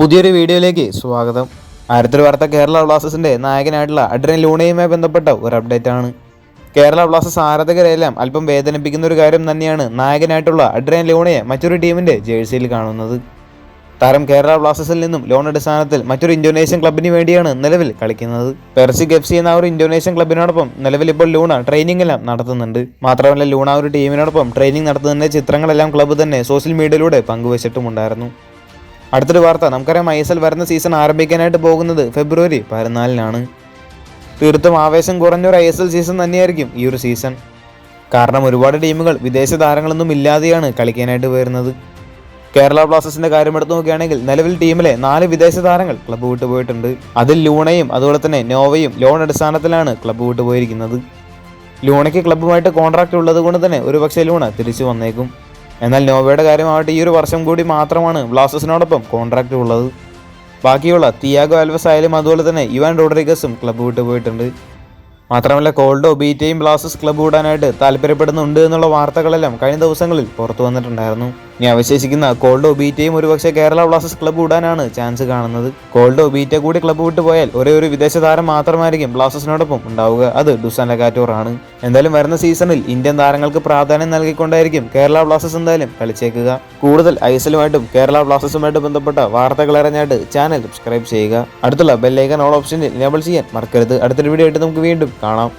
പുതിയൊരു വീഡിയോയിലേക്ക് സ്വാഗതം. ആയിരത്തിൽ വാർത്ത കേരള ബ്ലാസ്റ്റേഴ്സിന്റെ നായകനായിട്ടുള്ള അഡ്രൻ ലൂണയുമായി ബന്ധപ്പെട്ട ഒരു അപ്ഡേറ്റ് ആണ് കേരള ബ്ലാസ്റ്റേഴ്സ് ആരാധകരെല്ലാം അല്പം വേദനിപ്പിക്കുന്ന ഒരു കാര്യം തന്നെയാണ് നായകനായിട്ടുള്ള അഡ്രൻ ലൂണയെ മറ്റൊരു ടീമിന്റെ ജേഴ്സിയിൽ കാണുന്നത്. താരം കേരള ബ്ലാസ്റ്റേഴ്സിൽ നിന്നും ലോൺ അടിസ്ഥാനത്തിൽ മറ്റൊരു ഇന്തോനേഷ്യൻ ക്ലബിന് വേണ്ടിയാണ് നിലവിൽ കളിക്കുന്നത്. പെർസിക് എഫ് സി എന്ന ഒരു ഇന്തോനേഷ്യൻ ക്ലബിനോടൊപ്പം നിലവിൽ ഇപ്പോൾ ലൂണ ട്രെയിനിങ് എല്ലാം നടത്തുന്നുണ്ട്. മാത്രമല്ല ലൂണ ഒരു ടീമിനോടൊപ്പം ട്രെയിനിങ് നടത്തുന്നതിന്റെ ചിത്രങ്ങളെല്ലാം ക്ലബ്ബ് തന്നെ സോഷ്യൽ മീഡിയയിലൂടെ പങ്കുവച്ചിട്ടുമുണ്ടായിരുന്നു. അടുത്തൊരു വാർത്ത. നമുക്കറിയാം ഐ എസ് എൽ വരുന്ന സീസൺ ആരംഭിക്കാനായിട്ട് പോകുന്നത് ഫെബ്രുവരി പതിനാലിനാണ്. തീർത്തും ആവേശം കുറഞ്ഞൊരു ഐ എസ് എൽ സീസൺ തന്നെയായിരിക്കും ഈ ഒരു സീസൺ കാരണം ഒരുപാട് ടീമുകൾ വിദേശ താരങ്ങളൊന്നും ഇല്ലാതെയാണ് കളിക്കാനായിട്ട് വരുന്നത്. കേരള ബ്ലാസ്റ്റേഴ്സിന്റെ കാര്യം എടുത്തു നോക്കുകയാണെങ്കിൽ നിലവിൽ ടീമിലെ നാല് വിദേശ താരങ്ങൾ ക്ലബ്ബ് വിട്ടു പോയിട്ടുണ്ട്. അതിൽ ലൂണയും അതുപോലെ തന്നെ നോവയും ലോൺ അടിസ്ഥാനത്തിലാണ് ക്ലബ്ബ് വിട്ടു പോയിരിക്കുന്നത്. ലൂണയ്ക്ക് ക്ലബ്ബുമായിട്ട് കോൺട്രാക്ട് ഉള്ളത് കൊണ്ട് തന്നെ ഒരുപക്ഷെ ലൂണ തിരിച്ചു വന്നേക്കും. എന്നാൽ നോവയുടെ കാര്യമാവട്ടെ ഈ ഒരു വർഷം കൂടി മാത്രമാണ് ബ്ലാസ്റ്റേഴ്സിനോടൊപ്പം കോൺട്രാക്ട് ഉള്ളത്. ബാക്കിയുള്ള തിയാഗോ ആൽവസ് ആയാലും അതുപോലെ തന്നെ ഇവാൻ റോഡ്രിഗസും ക്ലബ്ബ് വിട്ടു പോയിട്ടുണ്ട്. മാത്രമല്ല കോൾഡോ ബീറ്റയും ബ്ലാസ്റ്റേഴ്സ് ക്ലബ്ബ് വിടാനായിട്ട് താല്പര്യപ്പെടുന്നുണ്ട് എന്നുള്ള വാർത്തകളെല്ലാം കഴിഞ്ഞ ദിവസങ്ങളിൽ പുറത്തു വന്നിട്ടുണ്ടായിരുന്നു. ഇനി അവശേഷിക്കുന്ന കോൾഡോ ബീറ്റയും ഒരുപക്ഷെ കേരള ബ്ലാസ്റ്റേഴ്സ് ക്ലബ്ബ് വിടാനാണ് ചാൻസ് കാണുന്നത്. കോൾഡ് ബീറ്റ കൂടി ക്ലബ്ബ് വിട്ടു പോയാൽ ഒരേ ഒരു വിദേശ താരം മാത്രമായിരിക്കും ബ്ലാസ്റ്റേഴ്സിനോടൊപ്പം ഉണ്ടാവുക. അത് ഡുസാൻ ലഗാറ്റോർ ആണ്. എന്തായാലും വരുന്ന സീസണിൽ ഇന്ത്യൻ താരങ്ങൾക്ക് പ്രാധാന്യം നൽകിക്കൊണ്ടായിരിക്കും കേരള ബ്ലാസ്റ്റേഴ്സ് എന്തായാലും കളിച്ചേക്കുക. കൂടുതൽ ഐസലുമായിട്ടും കേരള ബ്ലാസ്റ്റേഴ്സുമായിട്ട് ബന്ധപ്പെട്ട വാർത്തകൾ അറിഞ്ഞായിട്ട് ചാനൽ സബ്സ്ക്രൈബ് ചെയ്യുക. അടുത്തുള്ള ബെല്ലൈക്കൻ ഓൾ ഓപ്ഷനിൽ എനേബിൾ ചെയ്യാൻ മറക്കരുത്. അടുത്തൊരു വീഡിയോ ആയിട്ട് നമുക്ക് വീണ്ടും കാണാം.